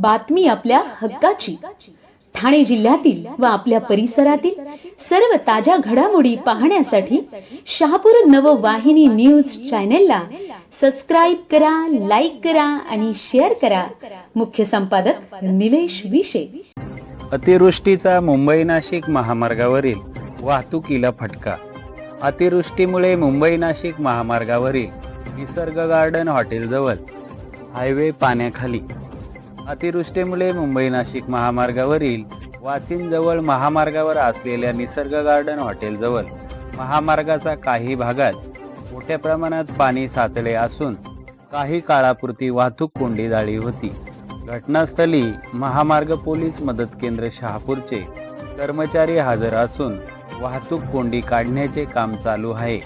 बातमी आपल्या हक्काची. ठाणे जिल्ह्यातील व आपल्या परिसरातील सर्व ताज्या घडामोडी पाहण्यासाठी शहापूर नववाहिनी न्यूज चॅनेलला सबस्क्राईब करा लाईक करा आणि शेअर करा. मुख्य संपादक निलेश विशे. अतिवृष्टीचा मुंबई नाशिक महामार्गावरील वाहतुकीला फटका. अतिवृष्टीमुळे मुंबई नाशिक महामार्गावरील निसर्ग गार्डन हॉटेलजवळ हायवे पाण्याखाली अतिवृष्टीमुळे मुंबई नाशिक महामार्गावरील वासिंदजवळ महामार्गावर असलेल्या निसर्ग गार्डन हॉटेलजवळ महामार्गाचा काही भागात मोठ्या प्रमाणात पाणी साचले असून काही काळापुरती वाहतूक कोंडी झाली होती. घटनास्थळी महामार्ग पोलीस मदत केंद्र शहापूरचे कर्मचारी हजर असून वाहतूक कोंडी काढण्याचे काम चालू आहे.